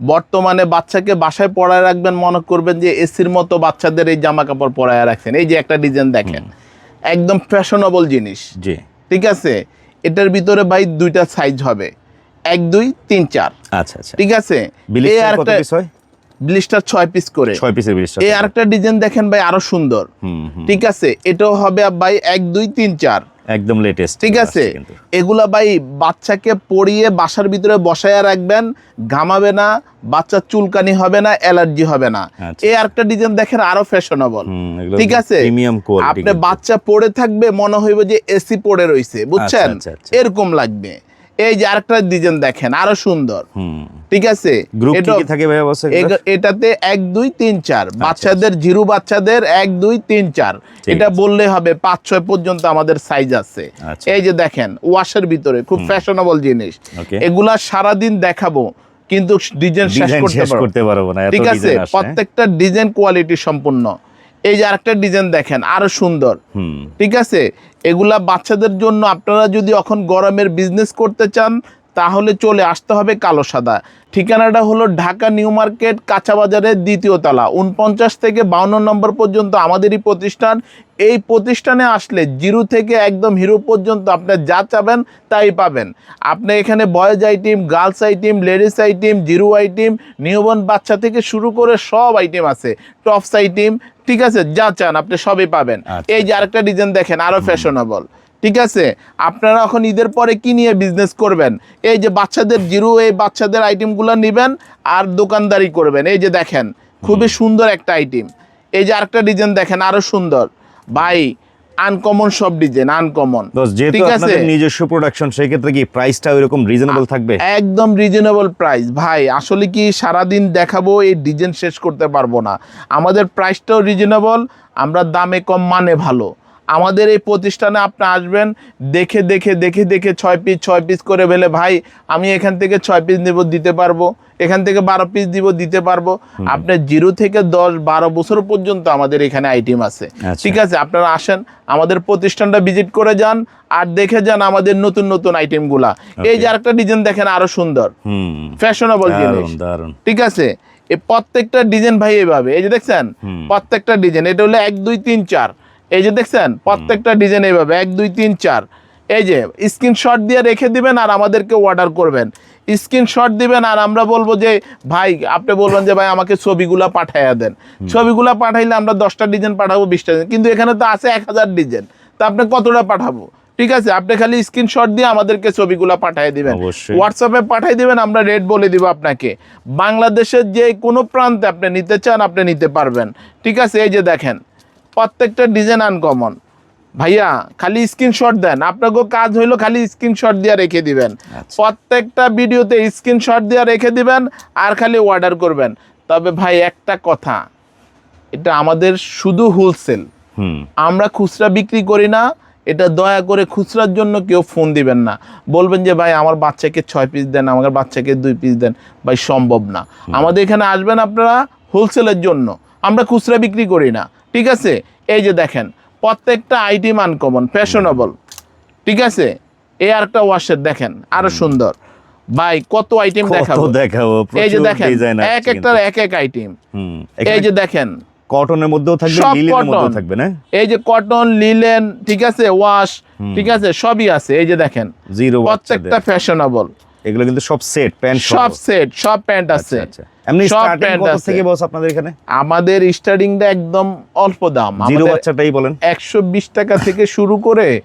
বর্তমানে বাচ্চাকে বাসায় পড়ায় রাখবেন মনে করবেন যে এসির মতো বাচ্চাদের এই জামা কাপড় পরায় রাখছেন। এই যে একটা ডিজাইন দেখেন একদম ফ্যাশনেবল জিনিস। জি। ঠিক আছে? এটার ভিতরে ভাই দুইটা সাইজ হবে। এক দুই তিন চার। আচ্ছা আচ্ছা। ঠিক আছে? আর হয়? ব্লিস্টার ছয় পিস করে। ছয় পিসের বিলিশটা এই আরেকটা ডিজাইন দেখেন ভাই আরও সুন্দর। ঠিক আছে? এটাও হবে ভাই এক দুই তিন চার। একদম লেটেস্ট ঠিক আছে? এগুলা ভাই বাচ্চাকে পরিয়ে বাসার ভিতরে বসায় রাখবেন ঘামাবে না বাচ্চার চুলকানি হবে না অ্যালার্জি হবে না। আচ্ছা। এই আরেকটা ডিজাইন দেখেন আরও ফ্যাশনেবল ঠিক আছে? প্রিমিয়াম কোয়ালিটি আপনি বাচ্চা পড়ে থাকবে মনে হইবে যে এসি পড়ে রইছে বুঝছেন? আচ্ছা, আচ্ছা। এরকম লাগবে। এই যে আরেকটা ডিজাইন দেখেন আরও সুন্দর। হুম। ঠিক আছে? এটাতে এক দুই তিন চার। বাচ্চাদের জিরো বাচ্চাদের এক দুই তিন চার। এটা বললে হবে পাঁচ ছয় পর্যন্ত আমাদের সাইজ আছে। আচ্ছা। এই যে দেখেন ওয়াশের ভিতরে খুব ফ্যাশনেবল জিনিস. এগুলা সারাদিন দেখাবো কিন্তু ডিজাইন শেষ করতে পারব না। ঠিক আছে? প্রত্যেকটা ডিজাইন কোয়ালিটি সম্পূর্ণ। এই যে আরেকটা ডিজাইন দেখেন আরও সুন্দর। হুম। ঠিক আছে? এগুলা বাচ্চাদের জন্য আপনারা যদি এখন গরমের বিজনেস করতে চান, তাহলে চলে আসতে হবে কালো সাদা। ঠিকানাটা হলো ঢাকা নিউ মার্কেট কাঁচা বাজারের দ্বিতীয় তলা উনপঞ্চাশ থেকে বাউন্ন নম্বর পর্যন্ত আমাদেরই প্রতিষ্ঠান। এই প্রতিষ্ঠানে আসলে জিরো থেকে একদম হিরো পর্যন্ত আপনি যা চাবেন তাই পাবেন। আপনি এখানে boys item, girls item, ladies item, zero item newborn বাচ্চা থেকে শুরু করে সব আইটেম আছে। টপস আইটেম ঠিক আছে যা চান আপনি সবই পাবেন। আচ্ছা, এই যে আরেকটা ডিজাইন দেখেন আরও ফ্যাশনেবল ঠিক আছে? আপনারা এখন ঈদের পরে কি নিয়ে বিজনেস করবেন? এই যে বাচ্চাদের জিরো এই বাচ্চাদের আইটেমগুলো নেবেন আর দোকানদারি করবেন। এই যে দেখেন খুবই সুন্দর একটা আইটেম এই যে আরেকটা ডিজাইন দেখেন আরও সুন্দর। ভাই আনকমন সব ডিজাইন আনকমন। ঠিক আছে? নিজস্ব প্রোডাকশন সেই ক্ষেত্রে কি প্রাইসটা ওইরকম রিজনেবল থাকবে? একদম রিজনেবল প্রাইস ভাই আসলে কি সারাদিন দেখাবো এই ডিজাইন শেষ করতে পারব না। আমাদের প্রাইসটাও রিজনেবল আমরা দামে কম মানে ভালো। আমাদের এই প্রতিষ্ঠানে আপনি আসবেন দেখে দেখে দেখে দেখে ছয় পিস ছয় পিস করে বেলে ভাই আমি এখান থেকে ছয় পিস নেব দিতে পারব। এখান থেকে বারো পিস দিব দিতে পারব। আপনার জিরো থেকে দশ বারো বছর পর্যন্ত আমাদের এখানে আইটেম আছে। আচ্ছা। ঠিক আছে আপনারা আসেন আমাদের প্রতিষ্ঠানটা ভিজিট করে যান আর দেখে যান আমাদের নতুন নতুন আইটেমগুলা এই যে আরেকটা ডিজাইন দেখেন আরও সুন্দর। হুম। ফ্যাশনেবল জিনিস। ঠিক আছে? এই প্রত্যেকটা ডিজাইন ভাই এইভাবে এই যে দেখছেন? প্রত্যেকটা ডিজাইন এটা হলো এক দুই তিন চার। এই যে দেখছেন প্রত্যেকটা ডিজাইন এইভাবে এক দুই তিন চার। এই যে স্ক্রিনশট দিয়ে রেখে দিবেন আর আমাদেরকে অর্ডার করবেন। স্ক্রিনশট দিবেন আর আমরা বলব যে ভাই আপনি বলবেন যে ভাই আমাকে ছবিগুলা পাঠাইয়া দেন। ছবিগুলা পাঠাইলে আমরা দশটা ডিজাইন পাঠাবো বিশটা ডিজাইন। কিন্তু এখানে তো আছে এক হাজার ডিজাইন। তা আপনি কতটা পাঠাবো? ঠিক আছে আপনি খালি স্ক্রিনশট দিয়ে আমাদেরকে ছবিগুলো পাঠিয়ে দিবেন। হোয়াটসঅ্যাপে পাঠিয়ে দিবেন আমরা রেট বলে দিব আপনাকে। বাংলাদেশের যে কোনো প্রান্তে আপনি নিতে চান আপনি নিতে পারবেন। ঠিক আছে এই যে দেখেন। প্রত্যেকটা ডিজাইন আনকমন ভাইয়া খালি স্ক্রিনশট দেন। আপনাকেও কাজ হইল খালি স্ক্রিনশট দিয়ে রেখে দিবেন। আচ্ছা। প্রত্যেকটা ভিডিওতে স্ক্রিনশট দিয়ে রেখে দিবেন আর খালি অর্ডার করবেন। তবে ভাই একটা কথা। এটা আমাদের শুধু হোলসেল আমরা খুচরা বিক্রি করি না এটা দয়া করে খুচরার জন্য কেউ ফোন দিবেন না। বলবেন যে ভাই আমার বাচ্চাকে ছয় পিস দেন আমার বাচ্চাকে দুই পিস দেন। ভাই সম্ভব না। আমাদের এখানে আসবেন আপনারা হোলসেলের জন্য। আমরা খুচরা বিক্রি করি না। ঠিক আছে? এই যে দেখেন প্রত্যেকটা আইটেম আনকমন ফ্যাশনেবল ঠিক আছে? এই আরেকটা ওয়াশের দেখেন আরও সুন্দর। ভাই কত আইটেম দেখাবো? দেখাবো? এই যে দেখেন এক একটার এক এক আইটেম এই যে দেখেন কটনের মধ্যেও থাকবে লিলেনের মধ্যেও থাকবে না? এই যে কটন লিলেন ঠিক আছে? ওয়াশ ঠিক আছে? সবই আছে এই যে দেখেন। জিরো প্রত্যেকটা ফ্যাশনেবল এগুলো কিন্তু সব সেট প্যান্ট সব সেট সব প্যান্ট আছে। আচ্ছা। এমনি স্টার্টিং কত থেকে বস আপনাদের এখানে? আমাদের স্টার্টিংটা একদম অল্প দাম। জিরো বাচ্চাটাই বলেন। একশো বিশ টাকা থেকে শুরু করে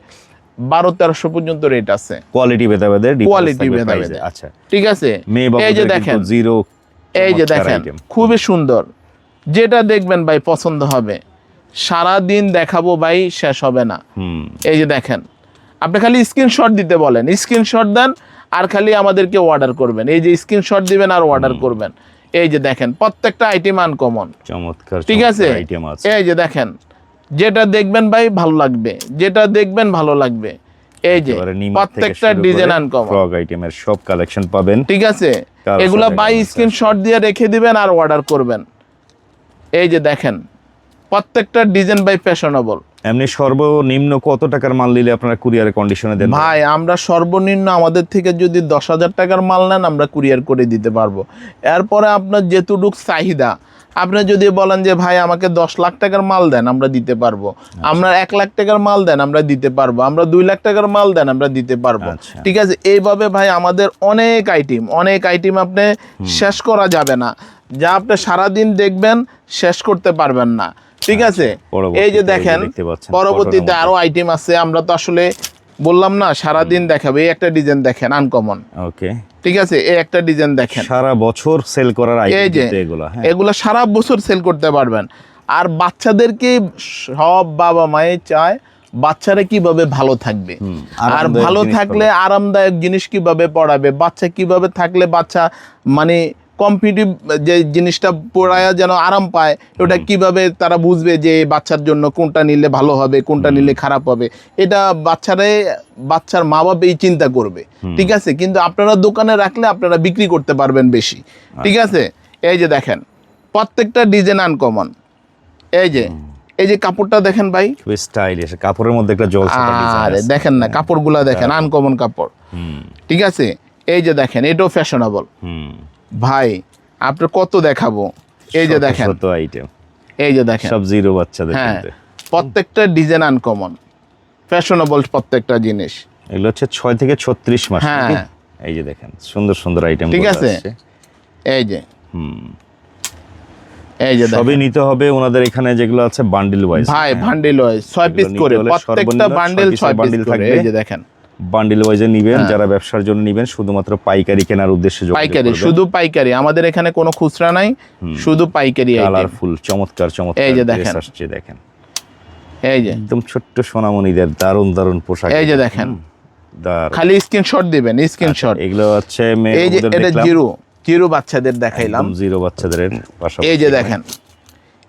বারো তেরোশো পর্যন্ত রেট আছে। কোয়ালিটি ভেদা ভেদে Quality ভেদা ভেদে। আচ্ছা। ঠিক আছে? এই যে দেখেন। জিরো এই যে দেখেন খুবই সুন্দর। যেটা দেখবেন ভাই পছন্দ হবে। সারা দিন দেখাবো ভাই শেষ হবে না। হুম। এই যে দেখেন। আপনি খালি স্ক্রিনশট দিতে বলেন। স্ক্রিনশট দেন আর খালি আমাদেরকে অর্ডার করবেন। এই যে স্ক্রিনশট দিবেন আর অর্ডার করবেন। এই যে দেখেন প্রত্যেকটা আইটেম আনকমন চমৎকার ঠিক আছে? আইটেম আছে। এই যে দেখেন যেটা দেখবেন ভাই ভালো লাগবে যেটা দেখবেন ভালো লাগবে। এই যে প্রত্যেকটা ডিজাইন আনকমন ফ্রক আইটেমের সব কালেকশন পাবেন। ঠিক আছে? এগুলা বাই স্ক্রিনশট দিয়ে রেখে দিবেন আর অর্ডার করবেন। এই যে দেখেন প্রত্যেকটা ডিজাইন বাই ফ্যাশনেবল এমনি সর্বনিম্ন কত টাকার মাল নিলে আপনারা কুরিয়ারে কন্ডিশনে দেন? ভাই, আমরা সর্বনিম্ন আমাদের থেকে যদি দশ হাজার টাকার মাল নেন, আমরা কুরিয়ার করে দিতে পারব। এরপরে আপনার যেতুটুক চাহিদা আপনি যদি বলেন যে ভাই আমাকে দশ লাখ টাকার মাল দেন আমরা দিতে পারব। আমরা এক লাখ টাকার মাল দেন আমরা দিতে পারব। আমরা দুই লাখ টাকার মাল দেন আমরা দিতে পারব। আচ্ছা। ঠিক আছে? এইভাবে ভাই আমাদের অনেক আইটেম অনেক আইটেম আপনি শেষ করা যাবে না। যা আপনি সারাদিন দেখবেন শেষ করতে পারবেন না। ঠিক আছে? এই যে দেখেন পরবর্তীতে আরও আইটেম আছে আমরা তো আসলে বললাম না সারাদিন দেখাবে। এই একটা ডিজাইন দেখেন আনকমন ওকে ঠিক আছে এই একটা ডিজাইন দেখেন। সারা বছর সেল করার এগুলো হ্যাঁ। এগুলো সারা বছর সেল করতে পারবেন। আর বাচ্চাদেরকে সব বাবা মায়ের চায় বাচ্চারা কীভাবে ভালো থাকবে। আর ভালো থাকলে আরামদায়ক জিনিস কীভাবে পড়াবে? বাচ্চা কীভাবে থাকলে বাচ্চা মানে কম্পিটিভ যে জিনিসটা পড়ায়া যেন আরাম পায় ওটা কীভাবে তারা বুঝবে যে বাচ্চার জন্য কোনটা নিলে ভালো হবে কোনটা নিলে খারাপ হবে এটা বাচ্চারে বাচ্চার মা বাবাই চিন্তা করবে। ঠিক আছে? কিন্তু আপনারা দোকানে রাখলে আপনারা বিক্রি করতে পারবেন বেশি। ঠিক আছে? এই যে দেখেন প্রত্যেকটা ডিজাইন আনকমন এই যে এই যে কাপড়টা দেখেন ভাই। স্টাইলিশ কাপড়ের মধ্যে একটা জল আরে দেখেন না কাপড়গুলা দেখেন আনকমন কাপড়। হুম। ঠিক আছে? এই যে দেখেন এটাও ফ্যাশনেবল ভাই আপনার কত দেখাবো? এই যে দেখেন। কত আইটেম এই যে দেখেন। সব জিরো বাচ্চাদের হ্যাঁ প্রত্যেকটা ডিজাইন আনকমন ফ্যাশনেবল প্রত্যেকটা জিনিস। এগুলো হচ্ছে ছয় থেকে ছত্রিশ মাস হ্যাঁ। এই যে দেখেন সুন্দর সুন্দর আইটেম ঠিক আছে? এই যে। হুম। এই যে সবই নিতে হবে ওনাদের এখানে যেগুলো আছে বান্ডিল ওয়াইজ ভাই বান্ডিল হয় ছয় পিস করে প্রত্যেকটা বান্ডিল ছয় পিস করে। থাকবে। এই যে দেখেন। বান্ডিল ওয়াইজে নিবেন হ্যাঁ। যারা ব্যবসার জন্য নিবেন শুধুমাত্র পাইকারি কেনার উদ্দেশ্যে পাইকারি শুধু পাইকারি। আমাদের এখানে কোনো খুচরা নাই শুধু পাইকারি কালারফুল চমৎকার চমৎকার এই যে দেখেন। আসছে দেখেন। এই যে। একদম ছোট্ট সোনামণিদের দারুণ দারুণ পোশাক। এই যে দেখেন। খালি স্ক্রিনশট দিবেন স্ক্রিনশট এগুলো হচ্ছে এই যে এটা জিরো জিরো বাচ্চাদের দেখাইলাম। জিরো বাচ্চাদের এই যে দেখেন।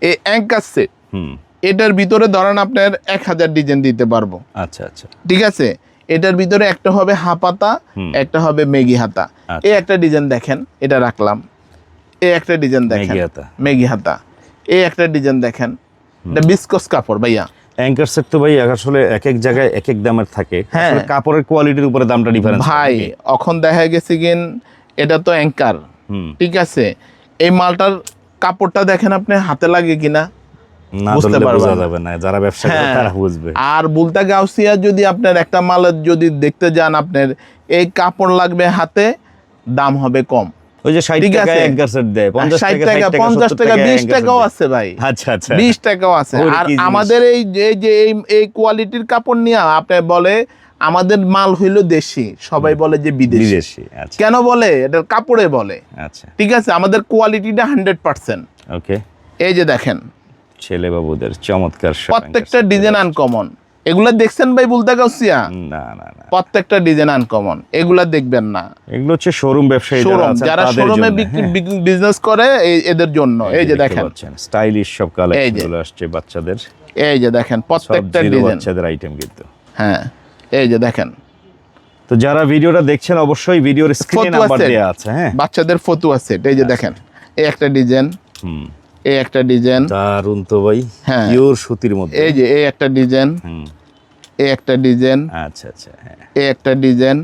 এই অ্যাঙ্কার সেট হুম। এটার ভিতরে ধরেন আপনার এক হাজার ডিজাইন দিতে পারব। আচ্ছা আচ্ছা। ঠিক আছে? এটার ভিতরে একটা হবে হাপাতা একটা হবে মেগি হাতা। আচ্ছা। এই একটা ডিজাইন দেখেন এটা রাখলাম। এই একটা ডিজাইন দেখেন। মেগি হাতা। এই একটা ডিজাইন দেখেন। এটা বিস্কস কাপড় ভাইয়া। অ্যাঙ্কার সেট তো ভাই আসলে এক এক জায়গায় এক এক দামের থাকে। হ্যাঁ। কাপড়ের কোয়ালিটির উপরে দামটা ডিফারেন্স ভাই এখন দেখা গেছে কিন এটা তো অ্যাঙ্কার ঠিক আছে? এই মালটার কাপড়টা দেখেন আপনি হাতে লাগে কিনা? বুঝতে পারবে যাবে না যারা ব্যবসা করে হ্যাঁ। তারা বুঝবে। আর বুলতা গাউসিয়া যদি আপনার একটা মালের যদি দেখতে যান আপনার এই কাপড় লাগবে হাতে দাম হবে কম। ওই যে 60 টাকা আছে। অ্যাঙ্কার দেয় 50 টাকা টাকা 60 পঞ্চাশ 70 টাকা বিশ anchor set টাকাও আছে ভাই। আচ্ছা আচ্ছা। বিশ টাকাও আছে। আর আমাদের এই যে যে এই এই কোয়ালিটির কাপড় নিয়ে আপনি বলে আমাদের মাল হইল দেশি। সবাই বলে যে বিদেশি। বিদেশি আচ্ছা। কেন বলে? এটা কাপড়ে বলে। আচ্ছা। ঠিক আছে? আমাদের কোয়ালিটিটা হান্ড্রেড পার্সেন্ট ওকে এই যে দেখেন ছেলে বাবুদের চমৎকার প্রত্যেকটা ডিজাইন আনকমন এগুলা দেখছেন ভাই বলতে গাউসিয়া না না না। প্রত্যেকটা ডিজাইন আনকমন এগুলা দেখবেন না। এগুলো হচ্ছে শোরুম ব্যবসায়ী যারা শোরুম যারা শোরুমে হ্যাঁ। বিজনেস করে এই- এদের জন্য। এই যে দেখেন। স্টাইলিশ সব এই কালেকশন আসছে বাচ্চাদের। এই যে দেখেন প্রত্যেকটা ডিজাইন বাচ্চাদের আইটেম কিন্তু। হ্যাঁ এই যে দেখেন। তো যারা ভিডিওটা দেখছেন অবশ্যই ভিডিওর স্ক্রিনে নাম্বার। দেওয়া আছে হ্যাঁ। বাচ্চাদের ফতুয়া আছে এই যে দেখেন এই একটা ডিজাইন হুম। এই একটা ডিজাইন। দারুণ তো ভাই হ্যাঁ। পিওর সুতির মধ্যে। এই যে এই একটা ডিজাইন এই একটা ডিজাইন আচ্ছা আচ্ছা হ্যাঁ। এই একটা ডিজাইন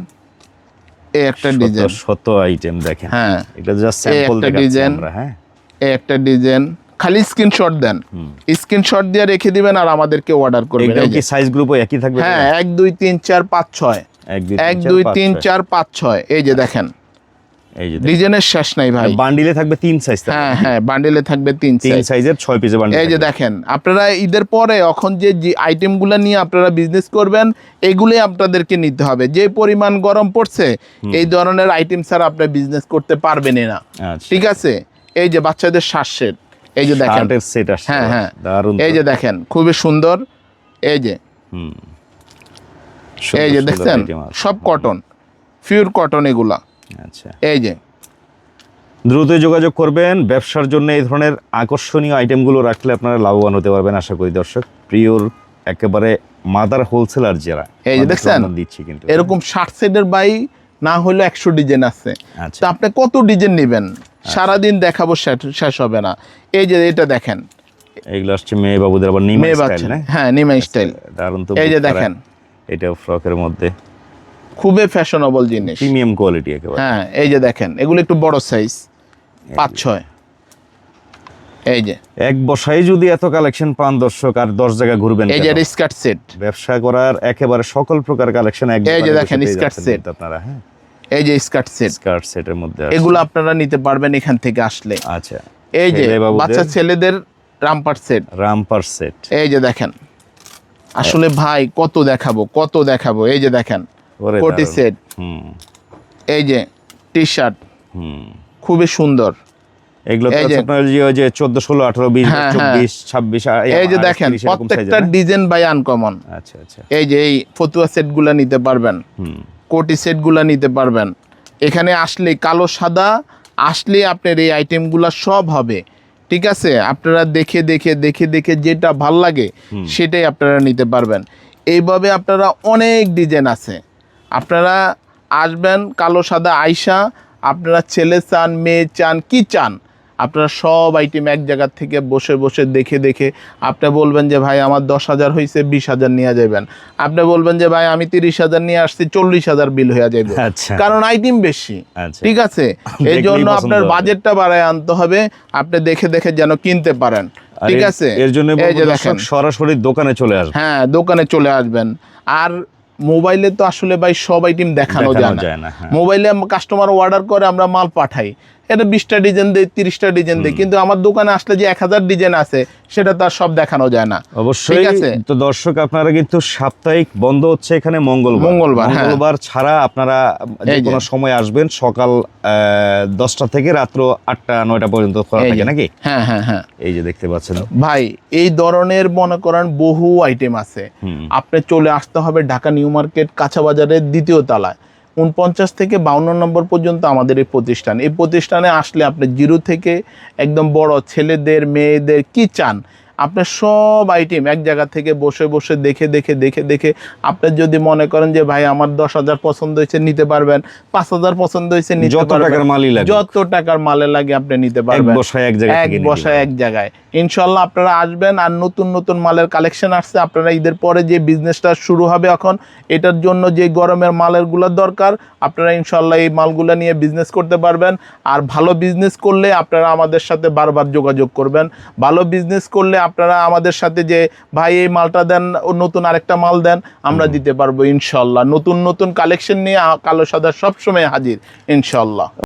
এই একটা ডিজাইন। শত আইটেম দেখেন। হ্যাঁ। এটা জাস্ট স্যাম্পল দেখাচ্ছি আমরা হ্যাঁ। এই একটা ডিজাইন। খালি স্ক্রিনশট দেন। স্ক্রিনশট দিয়ে রেখে দিবেন আর আমাদেরকে অর্ডার করবেন। এই কি সাইজ গ্রুপও একই থাকবে? হ্যাঁ এক দুই তিন চার পাঁচ ছয়। এক দুই এক দুই তিন পাঁচ, ছয়। চার পাঁচ ছয়। এই যে দেখেন। এই যে ডিজাইনের শেষ নাই ভাই। বান্ডিলে থাকবে তিন সাইজ হ্যাঁ হ্যাঁ বান্ডেলে থাকবে তিন তিন সাইজের ছয় বান্ডিল এই যে দেখেন আপনারা ঈদের পরে এখন যে আইটেমগুলো নিয়ে আপনারা বিজনেস করবেন এগুলোই আপনাদেরকে নিতে হবে। যে পরিমাণ গরম পড়ছে এই ধরনের আইটেম ছাড়া আপনি বিজনেস করতে পারবেনই না। আচ্ছা। ঠিক আছে? এই যে বাচ্চাদের শ্বাসের এই যে দেখেন। সেট হ্যাঁ হ্যাঁ। এই যে দেখেন খুবই সুন্দর। এই যে। হুম। এই যে দেখছেন? সব কটন পিওর কটন এগুলা। আচ্ছা। এই যে। দ্রুত যোগাযোগ করবেন ব্যবসার জন্য এই ধরনের আকর্ষণীয় আইটেমগুলো রাখলে আপনারা লাভবান হতে পারবেন আশা করি দর্শক। প্রিয়র একেবারে মাদার হোলসেলার যারা এই যে দেখছেন? দিচ্ছি কিন্তু। এরকম ষাট সেটের বাই না হলেও একশো ডিজাইন আছে। আচ্ছা। তা আপনি কত ডিজাইন নেবেন? সারাদিন দেখাবো শেষ- হবে না। এই যে এটা দেখেন। এগুলো আসছে মেয়ে বাবুদের আবার নিমা স্টাইল হ্যাঁ নিমা স্টাইল দারুণ তো এই যে দেখেন। এটা ফ্রকের মধ্যে। খুবই ফ্যাশনেবল জিনিস। প্রিমিয়াম কোয়ালিটি একেবারে। হ্যাঁ এই যে দেখেন এগুলো একটু বড় সাইজ পাঁচ ছয়। এই যে। এক বসাই যদি এত কালেকশন পান দর্শক আর দশ জায়গা ঘুরবেন এই যে স্কার্ট সেট। ব্যবসা করার একেবারে সকল প্রকার কালেকশন এক এই যে দেখেন, set। কিন্তু আপনারা হ্যাঁ। এই যে স্কার্ট সেট। স্কার্ট সেটের মধ্যে। এগুলো আপনারা নিতে পারবেন এখান থেকে আসলে। আচ্ছা। এই যে বাচ্চা ছেলেদের রামপার সেট। Romper set. এই যে দেখেন। আসলে ভাই কত দেখাবো কত দেখাবো। এই যে দেখেন কোটি সেট। হুম। এই যে টি শার্ট খুবই সুন্দর। এগুলো যে- চোদ্দ ষোলো আঠারো বিশ হ্যাঁ, হ্যাঁ। চব্বিশ ছাব্বিশ এই যে দেখেন প্রত্যেকটা ডিজাইন বাই আনকমন? আচ্ছা আচ্ছা। এই যে এই ফতুয়া সেটগুলা নিতে পারবেন। কোটি সেটগুলা নিতে পারবেন। এখানে আসলে কালো সাদা আসলে আপনার এই আইটেমগুলা সব হবে। ঠিক আছে? আপনারা দেখে দেখে দেখে দেখে যেটা ভালো লাগে সেটাই আপনারা নিতে পারবেন। এইভাবে আপনারা অনেক ডিজাইন আছে। আপনারা আসবেন কালো সাদা আইসা আপনারা ছেলে চান মেয়ে চান কি চান আপনারা সব আইটেম এক জায়গার থেকে বসে বসে দেখে দেখে আপনি বলবেন যে ভাই আমার দশ হাজার হয়েছে বিশ হাজার নিয়ে যাবেন আপনি বলবেন যে ভাই আমি তিরিশ হাজার নিয়ে আসছি চল্লিশ হাজার বিল হয়ে যাবে কারণ আইটেম বেশি আচ্ছা। ঠিক আছে? এই জন্য আপনার বাজেটটা বাড়ায় আনতে হবে আপনি দেখে দেখে যেন কিনতে পারেন ঠিক আছে? এর জন্য সরাসরি দোকানে চলে আসবেন। হ্যাঁ দোকানে চলে আসবেন। আর মোবাইলে তো আসলে ভাই সব আইটেম দেখানো যায় না হ্যাঁ। মোবাইলে কাস্টমার অর্ডার করে আমরা মাল পাঠাই এটা বিশটা ডিজাইন দেয় তিরিশটা ডিজাইন দেয়। কিন্তু আমার দোকানে আসলে যে এক হাজার ডিজাইন আছে সেটা তো আর সব দেখানো যায় না। অবশ্যই। তো দর্শক আপনারা কিন্তু সাপ্তাহিক বন্ধ হচ্ছে এখানে মঙ্গলবার। মঙ্গলবার, হ্যাঁ। মঙ্গলবার ছাড়া আপনারা যে কোনো সময় আসবেন সকাল দশটা থেকে রাত্র আটটা নয়টা পর্যন্ত খোলা থাকে নাকি? হ্যাঁ হ্যাঁ হ্যাঁ। এই যে দেখতে পাচ্ছেন। ভাই এই ধরনের মনে করেন বহু আইটেম আছে। আপনি চলে আসতে হবে ঢাকা নিউ মার্কেট কাঁচা বাজারের দ্বিতীয় তলায়। উনপঞ্চাশ থেকে বাউন্ন নম্বর পর্যন্ত আমাদের এই প্রতিষ্ঠান। এই প্রতিষ্ঠানে আসলে আপনি জিরো থেকে একদম বড় ছেলেদের, মেয়েদের কি চান? আপনার সব আইটেম এক জায়গা থেকে বসে বসে দেখে দেখে দেখে দেখে আপনি যদি মনে করেন যে ভাই আমার দশ হাজার পছন্দ হয়েছে নিতে পারবেন। পাঁচ হাজার পছন্দ হয়েছে নিতে যত পারবেন। টাকার মালই লাগে যত টাকার মালে লাগে আপনি নিতে এক পারবেন। বসায় এক বসায় এক জায়গায়। ইনশাল্লাহ আপনারা আসবেন আর নতুন নতুন মালের কালেকশন আসছে। আপনারা ঈদের পরে যে বিজনেসটা শুরু হবে এখন এটার জন্য যে গরমের মালেরগুলো দরকার আপনারা ইনশাল্লাহ এই মালগুলো নিয়ে বিজনেস করতে পারবেন। আর ভালো বিজনেস করলে আপনারা আমাদের সাথে বারবার যোগাযোগ করবেন। ভালো বিজনেস করলে আপনারা আমাদের সাথে যে ভাই এই মালটা দেন নতুন আরেকটা মাল দেন আমরা দিতে পারব ইনশাল্লাহ। নতুন নতুন কালেকশন নিয়ে কালো সাদা সবসময় হাজির ইনশাল্লাহ।